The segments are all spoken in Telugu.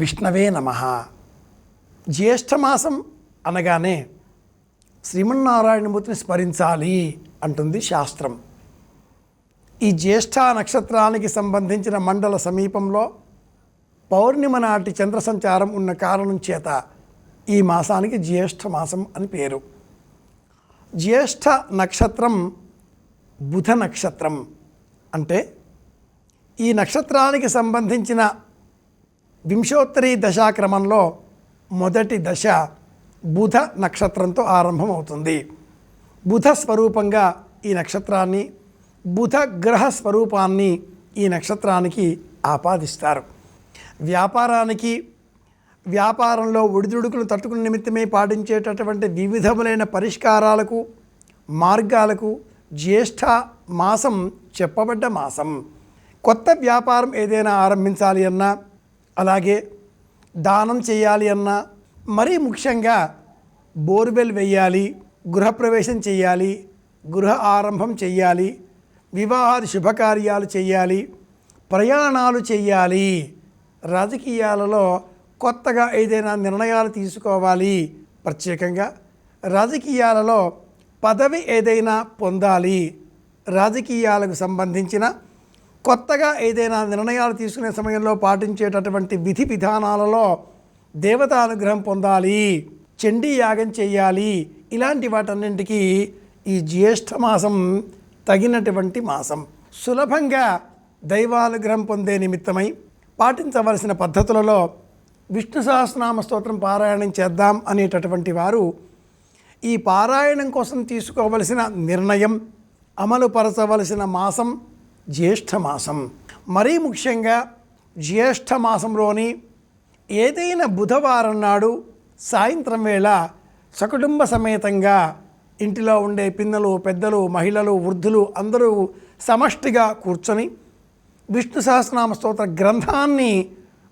విష్ణవే నమ. జ్యేష్ఠమాసం అనగానే శ్రీమన్నారాయణమూర్తిని స్మరించాలి అంటుంది శాస్త్రం. ఈ జ్యేష్ఠ నక్షత్రానికి సంబంధించిన మండల సమీపంలో పౌర్ణిమ నాటి చంద్ర సంచారం ఉన్న కారణం చేత ఈ మాసానికి జ్యేష్ఠ మాసం అని పేరు. జ్యేష్ఠ నక్షత్రం బుధ నక్షత్రం అంటే ఈ నక్షత్రానికి సంబంధించిన వింశోత్తరి దశాక్రమంలో మొదటి దశ బుధ నక్షత్రంతో ఆరంభమవుతుంది. బుధ స్వరూపంగా ఈ నక్షత్రాన్ని బుధ గ్రహ స్వరూపాన్ని ఈ నక్షత్రానికి ఆపాదిస్తారు. వ్యాపారానికి వ్యాపారంలో ఒడిదుడుకులు తట్టుకునే నిమిత్తమే పాటించేటటువంటి వివిధములైన పరిష్కారాలకు మార్గాలకు జ్యేష్ఠ మాసం చెప్పబడ్డ మాసం. కొత్త వ్యాపారం ఏదైనా ఆరంభించాలి అన్నా అలాగే దానం చేయాలి అన్నా మరీ ముఖ్యంగా బోర్వెల్ వేయాలి గృహప్రవేశం చేయాలి గృహ ఆరంభం చేయాలి వివాహాది శుభకార్యాలు చేయాలి ప్రయాణాలు చేయాలి. రాజకీయాలలో కొత్తగా ఏదైనా నిర్ణయాలు తీసుకోవాలి ప్రత్యేకంగా. రాజకీయాలలో పదవి ఏదైనా పొందాలి. రాజకీయాలకు సంబంధించిన కొత్తగా ఏదైనా నిర్ణయాలు తీసుకునే సమయంలో పాటించేటటువంటి విధి విధానాలలో దేవతానుగ్రహం పొందాలి చండీ యాగం చేయాలి ఇలాంటి వాటన్నింటికి ఈ జ్యేష్ఠ మాసం తగినటువంటి మాసం. సులభంగా దైవానుగ్రహం పొందే నిమిత్తమై పాటించవలసిన పద్ధతులలో విష్ణు సహస్రనామ స్తోత్రం పారాయణం చేద్దాం అనేటటువంటి వారు ఈ పారాయణం కోసం తీసుకోవలసిన నిర్ణయం అమలుపరచవలసిన మాసం జ్యేష్ఠమాసం. మరీ ముఖ్యంగా జ్యేష్ఠమాసంలోని ఏదైనా బుధవారం నాడు సాయంత్రం వేళ సకుటుంబ సమేతంగా ఇంటిలో ఉండే పిన్నలు పెద్దలు మహిళలు వృద్ధులు అందరూ సమష్టిగా కూర్చొని విష్ణు సహస్రనామ స్తోత్ర గ్రంథాన్ని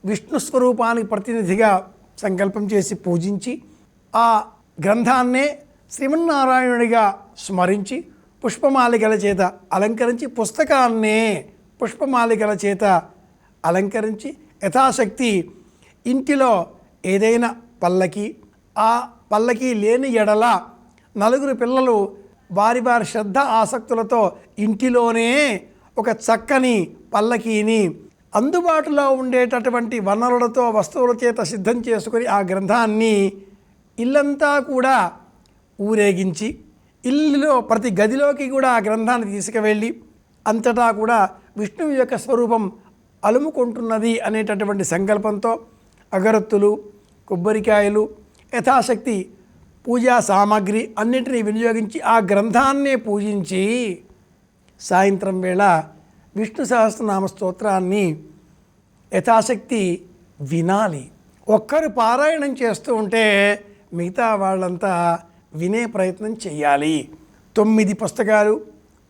విష్ణు స్వరూపానికి ప్రతినిధిగా సంకల్పం చేసి పూజించి ఆ గ్రంథాన్నే శ్రీమన్నారాయణుడిగా స్మరించి పుష్పమాలికల చేత అలంకరించి పుస్తకాన్నే పుష్పమాలికల చేత అలంకరించి యథాశక్తి ఇంటిలో ఏదైనా పల్లకి ఆ పల్లకి లేని ఎడల నలుగురు పిల్లలు వారి వారి శ్రద్ధ ఆసక్తులతో ఇంటిలోనే ఒక చక్కని పల్లకీని అందుబాటులో ఉండేటటువంటి వనరులతో వస్తువుల చేత సిద్ధం చేసుకుని ఆ గ్రంథాన్ని ఇల్లంతా కూడా ఊరేగించి ఇల్లులో ప్రతి గదిలోకి కూడా ఆ గ్రంథాన్ని తీసుకువెళ్ళి అంతటా కూడా విష్ణువు యొక్క స్వరూపం అలుముకుంటున్నది అనేటటువంటి సంకల్పంతో అగరత్తులు కొబ్బరికాయలు యథాశక్తి పూజా సామాగ్రి అన్నింటినీ వినియోగించి ఆ గ్రంథాన్నే పూజించి సాయంత్రం వేళ విష్ణు సహస్రనామ స్తోత్రాన్ని యథాశక్తి వినాలి. ఒక్కరు పారాయణం చేస్తూ ఉంటే మిగతా వాళ్ళంతా వినే ప్రయత్నం చేయాలి తొమ్మిది పుస్తకాలు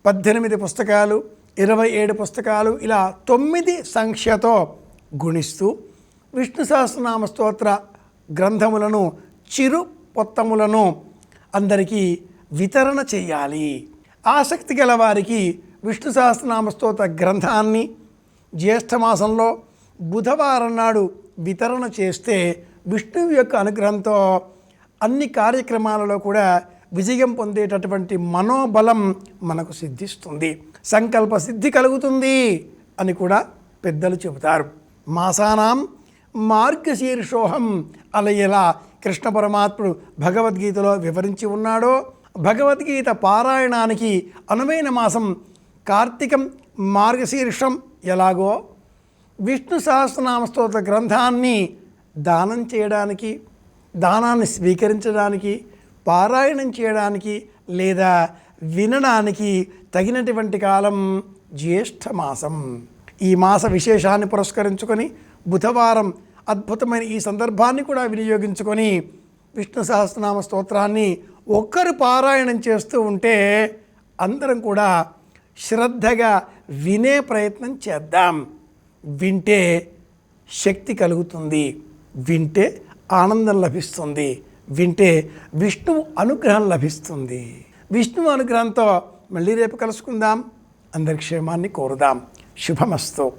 పద్దెనిమిది పుస్తకాలు ఇరవై ఏడు పుస్తకాలు ఇలా తొమ్మిది సంఖ్యతో గుణిస్తూ విష్ణు సహస్రనామ స్తోత్ర గ్రంథములను చిరు పొత్తములను అందరికీ వితరణ చేయాలి ఆసక్తి గల వారికి విష్ణు సహస్రనామ స్తోత్ర గ్రంథాన్ని జ్యేష్ఠమాసంలో బుధవారం నాడు వితరణ చేస్తే విష్ణువు యొక్క అనుగ్రహంతో అన్ని కార్యక్రమాలలో కూడా విజయం పొందేటటువంటి మనోబలం మనకు సిద్ధిస్తుంది. సంకల్ప సిద్ధి కలుగుతుంది అని కూడా పెద్దలు చెబుతారు. మాసానాం మార్గశీర్షోహం అలా ఎలా కృష్ణ పరమాత్ముడు భగవద్గీతలో వివరించి ఉన్నాడో భగవద్గీత పారాయణానికి అనువైన మాసం కార్తీకం మార్గశీర్షం ఎలాగో? విష్ణు సహస్రనామ స్తోత్ర గ్రంథాన్ని దానం చేయడానికి దానాన్ని స్వీకరించడానికి పారాయణం చేయడానికి లేదా వినడానికి తగినటువంటి కాలం జ్యేష్ఠ మాసం. ఈ మాస విశేషాన్ని పురస్కరించుకొని బుధవారం అద్భుతమైన ఈ సందర్భాన్ని కూడా వినియోగించుకొని విష్ణు సహస్రనామ స్తోత్రాన్ని ఒక్కరు పారాయణం చేస్తూ ఉంటే అందరం కూడా శ్రద్ధగా వినే ప్రయత్నం చేద్దాం. వింటే శక్తి కలుగుతుంది. వింటే ఆనందం లభిస్తుంది. వింటే విష్ణువు అనుగ్రహం లభిస్తుంది. విష్ణువు అనుగ్రహంతో మళ్ళీ రేపు కలుసుకుందాం. అందరి క్షేమాన్ని కోరుదాం. శుభమస్తు.